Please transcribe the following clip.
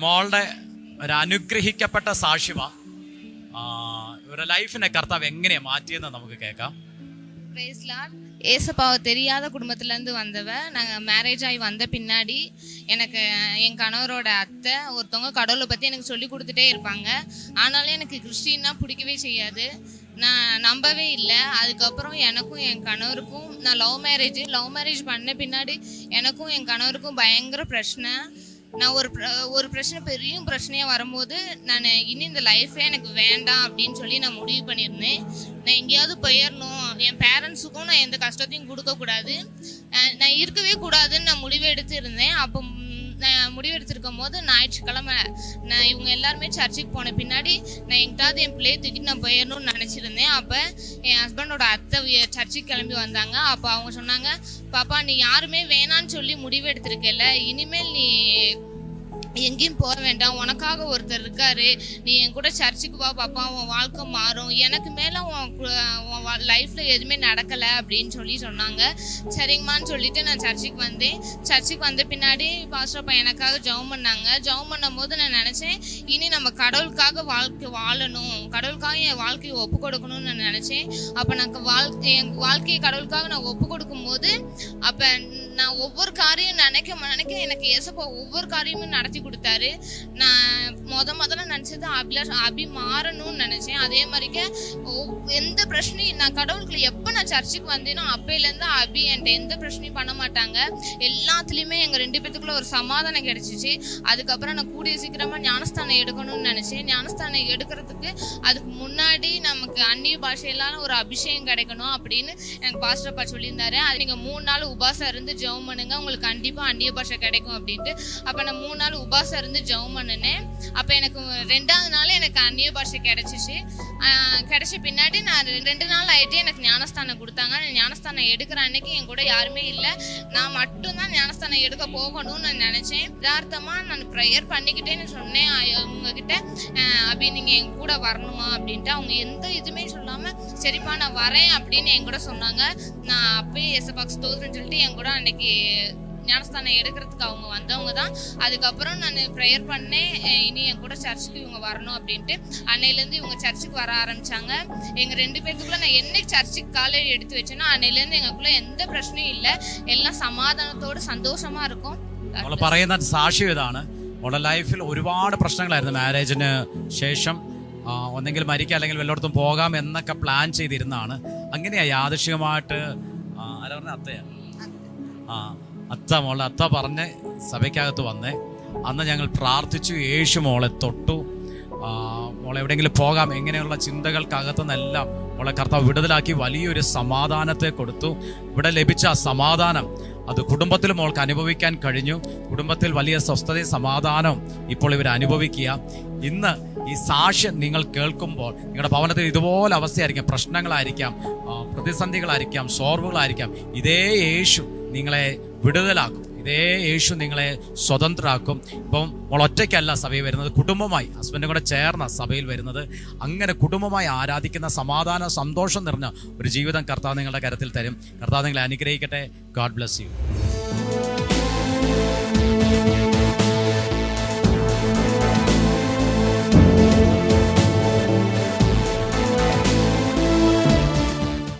ലിമോളുടെ ഒരു അനുഗ്രഹിക്കപ്പെട്ട സാക്ഷ്യമാ ആ, ഇവരുടെ ലൈഫിനെ കർത്താവ് എങ്ങനെയാ മാറ്റിയെന്ന് നമുക്ക് കേൾക്കാം பிரேஸ் லார்ட் ஏசப்பாவை தெரியாத குடும்பத்துலேருந்து வந்தவ நாங்கள் மேரேஜ் ஆகி வந்த பின்னாடி எனக்கு என் கணவரோட அத்தை ஒருத்தவங்க கடவுளை பற்றி எனக்கு சொல்லி கொடுத்துட்டே இருப்பாங்க ஆனாலும் எனக்கு கிறிஸ்டின்னா பிடிக்கவே செய்யாது நான் நம்பவே இல்லை அதுக்கப்புறம் எனக்கும் என் கணவருக்கும் நான் லவ் மேரேஜ் லவ் மேரேஜ் பண்ண பின்னாடி எனக்கும் என் கணவருக்கும் பயங்கர பிரச்சனை நான் ஒரு ஒரு பிரச்சனை பெரிய பிரச்சனையாக வரும்போது நான் இனி இந்த லைஃபே எனக்கு வேண்டாம் அப்படின்னு சொல்லி நான் முடிவு பண்ணியிருந்தேன். நான் எங்கேயாவது போயிடணும் என் பேரண்ட்ஸுக்கும் நான் எந்த கஷ்டத்தையும் கொடுக்கக்கூடாது. அஹ் நான் இருக்கவே கூடாதுன்னு நான் முடிவு எடுத்திருந்தேன். அப்போ முடிவெடுத்திருக்கும் நான் போது ஞாயிற்றுக்கிழமை நான் இவங்க எல்லாருமே சர்ச்சுக்கு போன பின்னாடி நான் எங்கிட்டாவது என் பிள்ளையை தூக்கிட்டு நான் போயிடணும்னு நினச்சிருந்தேன். அப்போ என் ஹஸ்பண்டோட அத்தை சர்ச்சுக்கு கிளம்பி வந்தாங்க. அப்போ அவங்க சொன்னாங்க பாப்பா நீ யாருமே வேணான்னு சொல்லி முடிவெடுத்திருக்கல இனிமேல் நீ எங்கேயும் போக வேண்டாம். உனக்காக ஒருத்தர் இருக்காரு. நீ என் கூட சர்ச்சுக்கு வா பாப்பா. உன் வாழ்க்கை மாறும். எனக்கு மேலே உன் உன் லைஃப்பில் எதுவுமே நடக்கலை அப்படின்னு சொல்லி சொன்னாங்க. சரிங்கம்மான்னு சொல்லிட்டு நான் சர்ச்சுக்கு வந்தேன். சர்ச்சுக்கு வந்த பின்னாடி பாஸ்டப்பா அப்பா எனக்காக ஜெபம் பண்ணாங்க. ஜெபம் பண்ணும்போது நான் நினச்சேன் இனி நம்ம கடவுளுக்காக வாழ்க்கை வாழணும். கடவுளுக்காக என் வாழ்க்கையை ஒப்பு கொடுக்கணும்னு நான் நினச்சேன். அப்போ நான் வாழ்க்கை என் வாழ்க்கையை கடவுளுக்காக நான் ஒப்பு கொடுக்கும்போது அப்போ நான் ஒவ்வொரு காரியம் நினைக்க நினைக்க எனக்கு ஏசப்பா ஒவ்வொரு காரியமும் நடத்தி கொடுத்தாரு. நான் முத முதல்ல நினச்சது அபிலாஷ் அபி மாறணும்னு நினச்சேன். அதே மாதிரிக்க எந்த பிரச்சனையும் நான் கடவுளுக்குள்ள எப்போ நான் சர்ச்சுக்கு வந்தேனோ அப்பையிலேருந்து அபி என்கிட்ட எந்த பிரச்சனையும் பண்ண மாட்டாங்க. எல்லாத்துலேயுமே எங்கள் ரெண்டு பேத்துக்குள்ள ஒரு சமாதானம் கிடச்சிச்சு. அதுக்கப்புறம் நான் கூடிய சீக்கிரமாக ஞானஸ்தானம் எடுக்கணும்னு நினச்சேன். ஞானஸ்தானம் எடுக்கிறதுக்கு அதுக்கு முன்னாடி நமக்கு அந்நிய பாஷையிலான ஒரு அபிஷேகம் கிடைக்கணும் அப்படின்னு எனக்கு பாஸ்டர் அப்பா சொல்லியிருந்தாரு. அது நீங்கள் மூணு நாள் உபாசம் இருந்து ஜெபம் பண்ணுங்க. உங்களுக்கு கண்டிப்பாக அந்நிய பாஷை கிடைக்கும் அப்படின்ட்டு. அப்போ நான் மூணு நாள் உபாசம் இருந்து ஜெபம் பண்ணினேன். அப்போ எனக்கு ரெண்டாவது நாள் எனக்கு அந்நிய பாஷை கிடைச்சிச்சு. கிடைச்ச பின்னாடி நான் ரெண்டு நாள் ஆகிட்டு எனக்கு ஞானஸ்தானம் கொடுத்தாங்க. நான் ஞானஸ்தானம் எடுக்கிற அன்னைக்கு என் கூட யாருமே இல்லை. நான் மட்டும்தான் ஞானஸ்தானம் எடுக்க போகணும்னு நான் நினச்சேன். யதார்த்தமாக நான் ப்ரேயர் பண்ணிக்கிட்டேன்னு சொன்னேன். அ- உங்ககிட்ட நீங்கள் என் கூட வரணுமா அப்படின்ட்டு அவங்க எந்த இதுவுமே சொல்லாமல் சரிப்பா நான் வரேன் அப்படின்னு என் கூட சொன்னாங்க. நான் அப்பயே எசபாக்ஸ் ஸ்தோத்திரம்னு சொல்லிட்டு என் கூட அன்னைக்கு ஞானஸ்தானம் எடுக்கிறதுக்கு அவங்க வந்தவங்க தான் அதுக்கப்புறம் நான் ப்ரேயர் பண்ணேன் அஹ் இனி என் கூட சர்ச்சுக்கு இவங்க வரணும் அப்படின்ட்டு அன்னையிலேருந்து இவங்க சர்ச்சுக்கு வர ஆரம்பிச்சாங்க எங்கள் ரெண்டு பேர்த்துக்குள்ள நான் என்னைக்கு சர்ச்சுக்கு காலையில் எடுத்து வச்சேனோ அன்னையிலேருந்து எங்களுக்குள்ள எந்த பிரச்சனையும் இல்லை எல்லாம் சமாதானத்தோடு சந்தோஷமா இருக்கும் നമ്മൾ പറയുന്ന സാക്ഷ്യം ഇതാണ് അവളുടെ ലൈഫിൽ ഒരുപാട് പ്രശ്നങ്ങളായിരുന്നു മാരേജിന് ശേഷം ആ, ഒന്നെങ്കിൽ മരിക്കുക അല്ലെങ്കിൽ വല്ലയിടത്തും പോകാം എന്നൊക്കെ പ്ലാൻ ചെയ്തിരുന്നതാണ് അങ്ങനെയാ യാദൃശികമായിട്ട് ആ, ആരാ പറഞ്ഞ അത്തയാ ആ അത്ത മോളെ അത്ത പറഞ്ഞ് സഭയ്ക്കകത്ത് വന്നേ. അന്ന് ഞങ്ങൾ പ്രാർത്ഥിച്ചു യേശു മോളെ തൊട്ടു. മോളെ എവിടെയെങ്കിലും പോകാം എങ്ങനെയുള്ള ചിന്തകൾക്കകത്തു നിന്നെല്ലാം മോളെ കർത്താവ് വിടുതലാക്കി വലിയൊരു സമാധാനത്തെ കൊടുത്തു. ഇവിടെ ലഭിച്ച സമാധാനം അത് കുടുംബത്തിൽ മോൾക്ക് അനുഭവിക്കാൻ കഴിഞ്ഞു. കുടുംബത്തിൽ വലിയ സ്വസ്ഥതയും സമാധാനവും ഇപ്പോൾ ഇവർ അനുഭവിക്കുക. ഇന്ന് ഈ സാക്ഷ്യം നിങ്ങൾ കേൾക്കുമ്പോൾ നിങ്ങളുടെ ഭവനത്തിൽ ഇതുപോലെ അവസ്ഥയായിരിക്കാം. പ്രശ്നങ്ങളായിരിക്കാം പ്രതിസന്ധികളായിരിക്കാം സോർവുകളായിരിക്കാം. ഇതേ യേശു നിങ്ങളെ വിടുതലാക്കും. ഇതേ യേശു നിങ്ങളെ സ്വതന്ത്രരാക്കും. ഇപ്പം നമ്മൾ ഒറ്റയ്ക്കല്ല സഭയിൽ വരുന്നത് കുടുംബമായി. ഹസ്ബൻഡും കൂടെ ചേർന്ന സഭയിൽ വരുന്നത്. അങ്ങനെ കുടുംബമായി ആരാധിക്കുന്ന സമാധാന സന്തോഷം നിറഞ്ഞ ഒരു ജീവിതം കർത്താവ് നിങ്ങളുടെ കരത്തിൽ തരും. കർത്താവ് നിങ്ങളെ അനുഗ്രഹിക്കട്ടെ. God bless you.